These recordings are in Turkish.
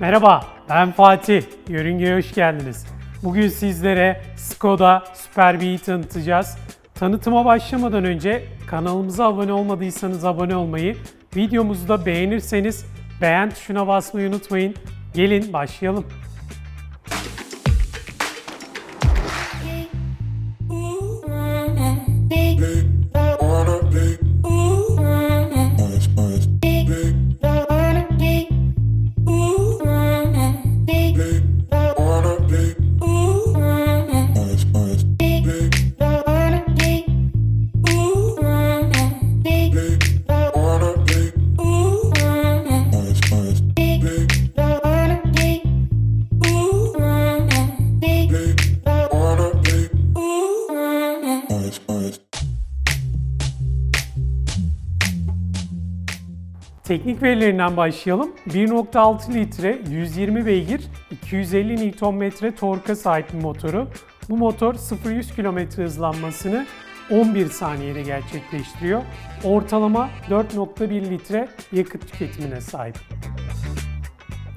Merhaba, ben Fatih. Yörüngeye hoş geldiniz. Bugün sizlere Skoda Superb'yi tanıtacağız. Tanıtıma başlamadan önce kanalımıza abone olmadıysanız abone olmayı, videomuzu da beğenirseniz beğen tuşuna basmayı unutmayın. Gelin başlayalım. Teknik verilerinden başlayalım. 1.6 litre, 120 beygir, 250 Nm torka sahip bir motoru. Bu motor 0-100 km hızlanmasını 11 saniyede gerçekleştiriyor. Ortalama 4.1 litre yakıt tüketimine sahip.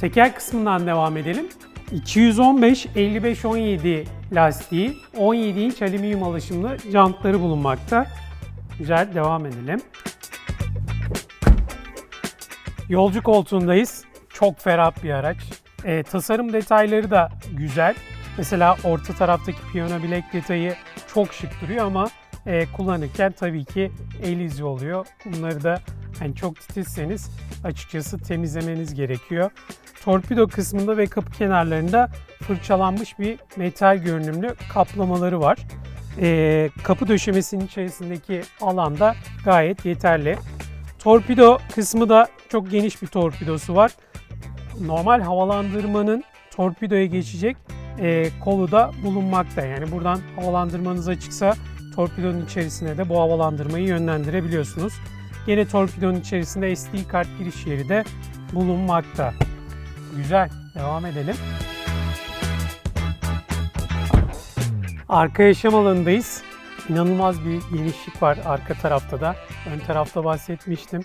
Teker kısmından devam edelim. 215 55 17 lastiği, 17 inç alüminyum alaşımlı jantları bulunmakta. Güzel devam edelim. Yolcu koltuğundayız. Çok ferah bir araç. E, tasarım detayları da güzel. Mesela orta taraftaki piyano bilek detayı çok şık duruyor ama e, kullanırken tabii ki el izi oluyor. Bunları da hani çok titizseniz açıkçası temizlemeniz gerekiyor. Torpido kısmında ve kapı kenarlarında fırçalanmış bir metal görünümlü kaplamaları var. E, kapı döşemesinin içerisindeki alan da gayet yeterli. Torpido kısmı da çok geniş bir torpidosu var. Normal havalandırmanın torpidoya geçecek e, kolu da bulunmakta. Yani buradan havalandırmanız açıksa torpidonun içerisine de bu havalandırmayı yönlendirebiliyorsunuz. Yine torpidonun içerisinde SD kart giriş yeri de bulunmakta. Güzel. Devam edelim. Arka yaşam alanındayız. İnanılmaz bir genişlik var arka tarafta da. Ön tarafta bahsetmiştim.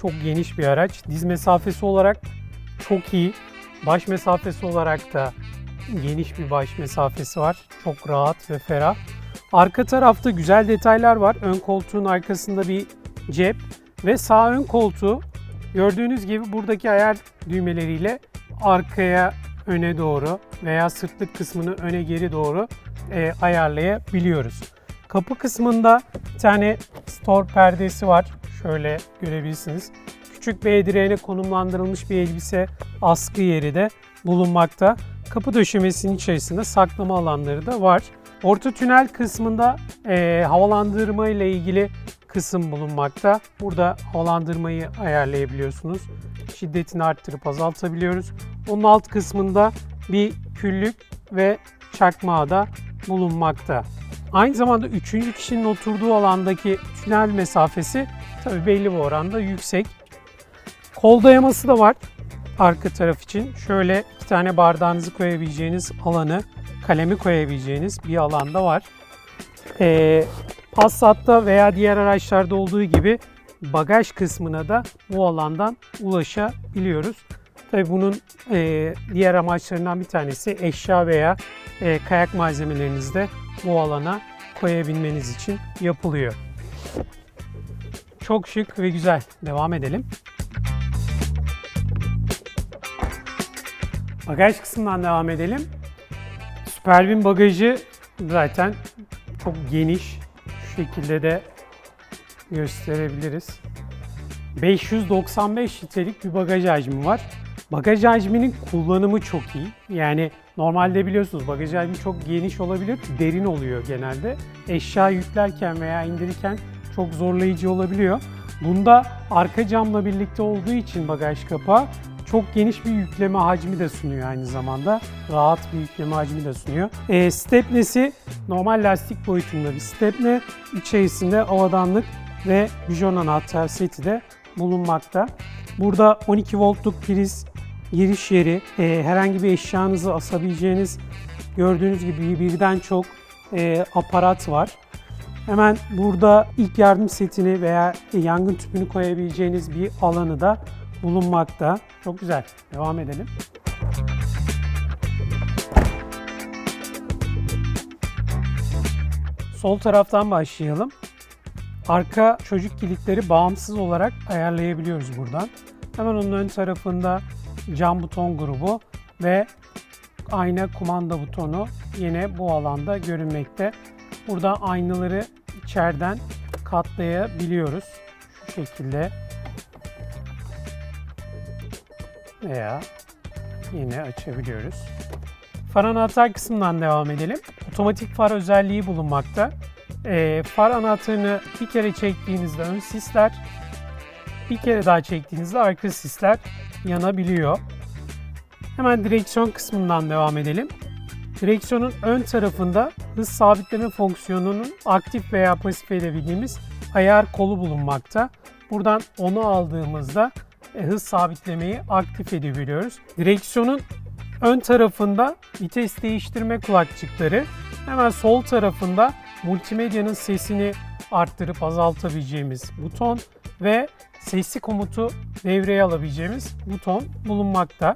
Çok geniş bir araç. Diz mesafesi olarak çok iyi. Baş mesafesi olarak da geniş bir baş mesafesi var. Çok rahat ve ferah. Arka tarafta güzel detaylar var. Ön koltuğun arkasında bir cep ve sağ ön koltuğu gördüğünüz gibi buradaki ayar düğmeleriyle arkaya öne doğru veya sırtlık kısmını öne geri doğru e, ayarlayabiliyoruz. Kapı kısmında bir tane store perdesi var. Şöyle görebilirsiniz. Küçük bir direğine konumlandırılmış bir elbise askı yeri de bulunmakta. Kapı döşemesinin içerisinde saklama alanları da var. Orta tünel kısmında e, havalandırma ile ilgili kısım bulunmakta. Burada havalandırmayı ayarlayabiliyorsunuz. Şiddetini arttırıp azaltabiliyoruz. Onun alt kısmında bir küllük ve çakmağı da bulunmakta. Aynı zamanda üçüncü kişinin oturduğu alandaki tünel mesafesi tabi belli bir oranda yüksek. Kol dayaması da var arka taraf için. Şöyle iki tane bardağınızı koyabileceğiniz alanı, kalemi koyabileceğiniz bir alanda var. Ee, Passat'ta veya diğer araçlarda olduğu gibi bagaj kısmına da bu alandan ulaşabiliyoruz. Tabii bunun e, diğer amaçlarından bir tanesi eşya veya e, kayak malzemelerinizi de bu alana koyabilmeniz için yapılıyor. Çok şık ve güzel. Devam edelim. Bagaj kısmından devam edelim. Superb'in bagajı zaten çok geniş. Şu şekilde de gösterebiliriz. 595 litrelik bir bagaj hacmi var. Bagaj hacminin kullanımı çok iyi. Yani normalde biliyorsunuz bagaj hacmi çok geniş olabilir, derin oluyor genelde. Eşya yüklerken veya indirirken çok zorlayıcı olabiliyor. Bunda arka camla birlikte olduğu için bagaj kapağı çok geniş bir yükleme hacmi de sunuyor aynı zamanda. Rahat bir yükleme hacmi de sunuyor. E, stepnesi normal lastik boyutunda bir stepne. İçerisinde avadanlık ve bijon anahtar seti de bulunmakta. Burada 12 voltluk priz giriş yeri, e, herhangi bir eşyanızı asabileceğiniz gördüğünüz gibi birden çok e, aparat var. Hemen burada ilk yardım setini veya yangın tüpünü koyabileceğiniz bir alanı da bulunmakta. Çok güzel. Devam edelim. Sol taraftan başlayalım. Arka çocuk kilitleri bağımsız olarak ayarlayabiliyoruz buradan. Hemen onun ön tarafında cam buton grubu ve ayna kumanda butonu yine bu alanda görünmekte. Burada aynaları içeriden katlayabiliyoruz. Şu şekilde veya yine açabiliyoruz. Far anahtar kısmından devam edelim. Otomatik far özelliği bulunmakta. Ee, far anahtarını bir kere çektiğinizde ön sisler, bir kere daha çektiğinizde arka sisler yanabiliyor. Hemen direksiyon kısmından devam edelim. Direksiyonun ön tarafında hız sabitleme fonksiyonunun aktif veya pasif edebildiğimiz ayar kolu bulunmakta. Buradan onu aldığımızda e, hız sabitlemeyi aktif edebiliyoruz. Direksiyonun ön tarafında vites değiştirme kulakçıkları, hemen sol tarafında multimedyanın sesini arttırıp azaltabileceğimiz buton ve sesli komutu devreye alabileceğimiz buton bulunmakta.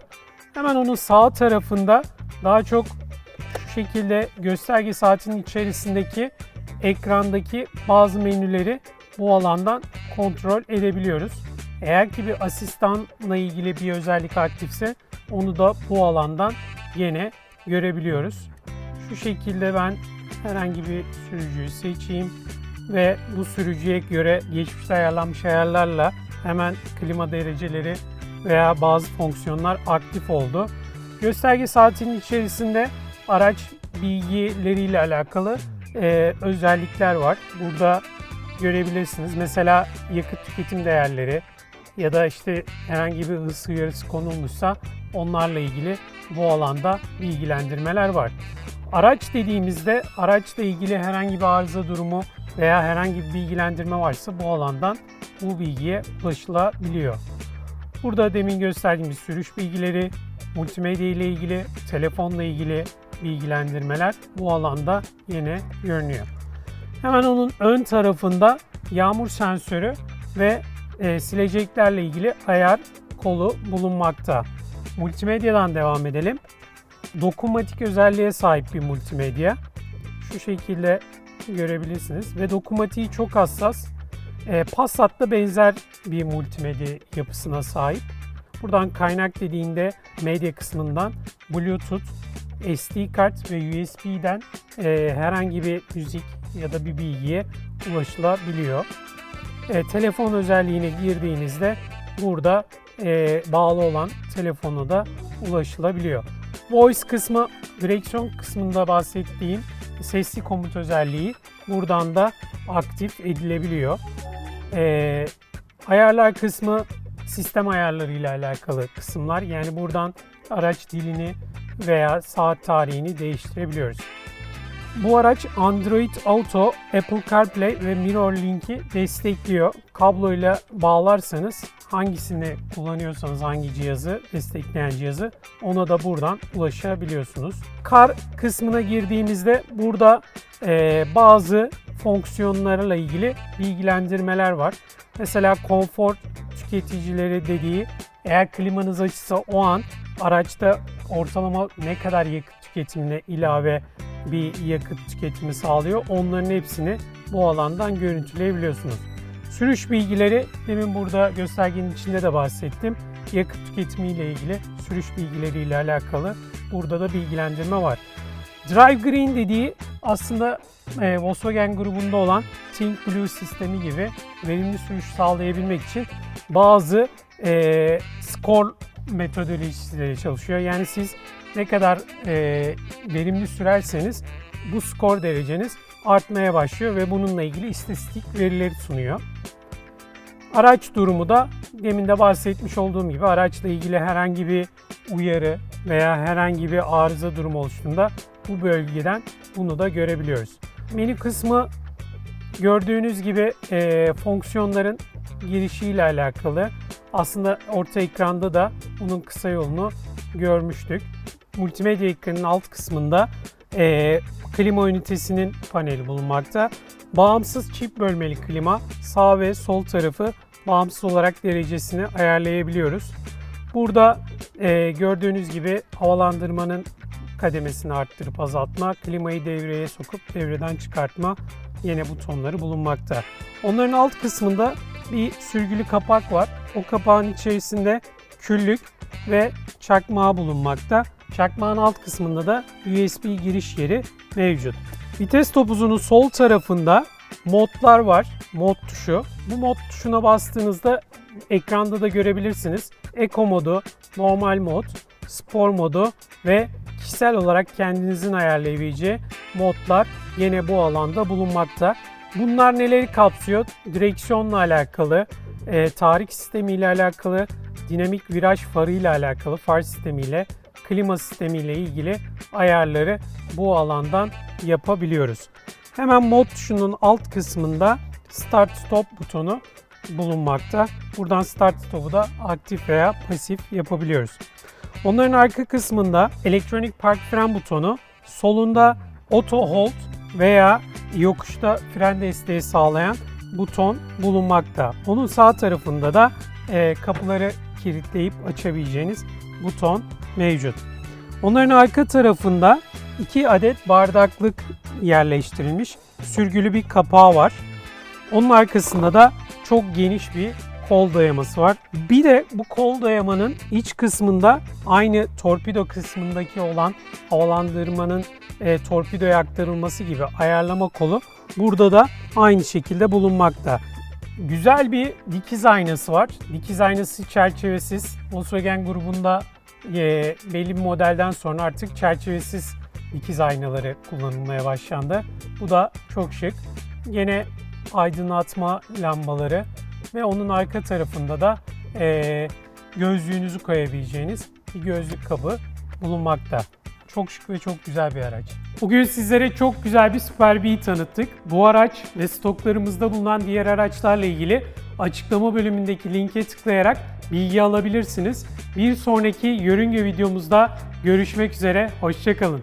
Hemen onun sağ tarafında daha çok şu şekilde gösterge saatinin içerisindeki ekrandaki bazı menüleri bu alandan kontrol edebiliyoruz. Eğer ki bir asistanla ilgili bir özellik aktifse onu da bu alandan yine görebiliyoruz. Şu şekilde ben herhangi bir sürücüyü seçeyim ve bu sürücüye göre geçmişte ayarlanmış ayarlarla hemen klima dereceleri veya bazı fonksiyonlar aktif oldu. Gösterge saatinin içerisinde araç bilgileriyle alakalı e, özellikler var. Burada görebilirsiniz. Mesela yakıt tüketim değerleri ya da işte herhangi bir hız uyarısı konulmuşsa onlarla ilgili bu alanda bilgilendirmeler var. Araç dediğimizde araçla ilgili herhangi bir arıza durumu veya herhangi bir bilgilendirme varsa bu alandan bu bilgiye ulaşılabiliyor. Burada demin gösterdiğimiz sürüş bilgileri, multimedya ile ilgili, telefonla ilgili bilgilendirmeler bu alanda yine görünüyor. Hemen onun ön tarafında yağmur sensörü ve e, sileceklerle ilgili ayar kolu bulunmakta. Multimedyadan devam edelim. Dokunmatik özelliğe sahip bir multimedya. Şu şekilde görebilirsiniz ve dokunmatiği çok hassas. E, Passat'ta benzer bir multimedya yapısına sahip. Buradan kaynak dediğinde medya kısmından Bluetooth, SD kart ve USB'den e, herhangi bir müzik ya da bir bilgiye ulaşılabiliyor. E, telefon özelliğine girdiğinizde burada e, bağlı olan telefonu da ulaşılabiliyor. Voice kısmı direksiyon kısmında bahsettiğim sesli komut özelliği buradan da aktif edilebiliyor. E, ayarlar kısmı sistem ayarları ile alakalı kısımlar. Yani buradan araç dilini veya saat tarihini değiştirebiliyoruz. Bu araç Android Auto, Apple CarPlay ve Mirror Link'i destekliyor. Kabloyla bağlarsanız hangisini kullanıyorsanız hangi cihazı destekleyen cihazı ona da buradan ulaşabiliyorsunuz. Kar kısmına girdiğimizde burada e, bazı fonksiyonlarla ilgili bilgilendirmeler var. Mesela konfor tüketicileri dediği eğer klimanız açıksa o an araçta ortalama ne kadar yakıt tüketimine ilave bir yakıt tüketimi sağlıyor. Onların hepsini bu alandan görüntüleyebiliyorsunuz. Sürüş bilgileri demin burada göstergenin içinde de bahsettim. Yakıt tüketimi ile ilgili sürüş bilgileri ile alakalı burada da bilgilendirme var. Drive Green dediği aslında e, Volkswagen grubunda olan Think Blue sistemi gibi verimli sürüş sağlayabilmek için bazı e, score metodolojisiyle çalışıyor. Yani siz ne kadar e, verimli sürerseniz bu skor dereceniz artmaya başlıyor ve bununla ilgili istatistik verileri sunuyor. Araç durumu da demin de bahsetmiş olduğum gibi araçla ilgili herhangi bir uyarı veya herhangi bir arıza durumu oluştuğunda bu bölgeden bunu da görebiliyoruz. Menü kısmı gördüğünüz gibi e, fonksiyonların girişiyle alakalı. Aslında orta ekranda da bunun kısa yolunu görmüştük. Multimedya ekranının alt kısmında e, klima ünitesinin paneli bulunmakta. Bağımsız çift bölmeli klima sağ ve sol tarafı bağımsız olarak derecesini ayarlayabiliyoruz. Burada e, gördüğünüz gibi havalandırmanın kademesini arttırıp azaltma, klimayı devreye sokup devreden çıkartma yine butonları bulunmakta. Onların alt kısmında bir sürgülü kapak var. O kapağın içerisinde küllük ve çakmağı bulunmakta. Çakmağın alt kısmında da USB giriş yeri mevcut. Vites topuzunun sol tarafında modlar var. Mod tuşu. Bu mod tuşuna bastığınızda ekranda da görebilirsiniz. Eco modu, normal mod, spor modu ve kişisel olarak kendinizin ayarlayabileceği modlar yine bu alanda bulunmakta. Bunlar neleri kapsıyor? Direksiyonla alakalı, e, tahrik sistemi ile alakalı, dinamik viraj farı ile alakalı, far sistemiyle, klima sistemi ile ilgili ayarları bu alandan yapabiliyoruz. Hemen mod tuşunun alt kısmında Start Stop butonu bulunmakta. Buradan Start Stop'u da aktif veya pasif yapabiliyoruz. Onların arka kısmında elektronik park fren butonu, solunda auto hold veya yokuşta fren desteği sağlayan buton bulunmakta. Onun sağ tarafında da e, kapıları kilitleyip açabileceğiniz buton mevcut. Onların arka tarafında iki adet bardaklık yerleştirilmiş sürgülü bir kapağı var. Onun arkasında da çok geniş bir kol dayaması var. Bir de bu kol dayamanın iç kısmında aynı torpido kısmındaki olan havalandırmanın e, torpidoya aktarılması gibi ayarlama kolu burada da aynı şekilde bulunmakta. Güzel bir dikiz aynası var. Dikiz aynası çerçevesiz. Volkswagen grubunda e, belli bir modelden sonra artık çerçevesiz dikiz aynaları kullanılmaya başlandı. Bu da çok şık. Yine aydınlatma lambaları ve onun arka tarafında da e, gözlüğünüzü koyabileceğiniz bir gözlük kabı bulunmakta. Çok şık ve çok güzel bir araç. Bugün sizlere çok güzel bir Super B'yi tanıttık. Bu araç ve stoklarımızda bulunan diğer araçlarla ilgili açıklama bölümündeki linke tıklayarak bilgi alabilirsiniz. Bir sonraki yörünge videomuzda görüşmek üzere, hoşçakalın.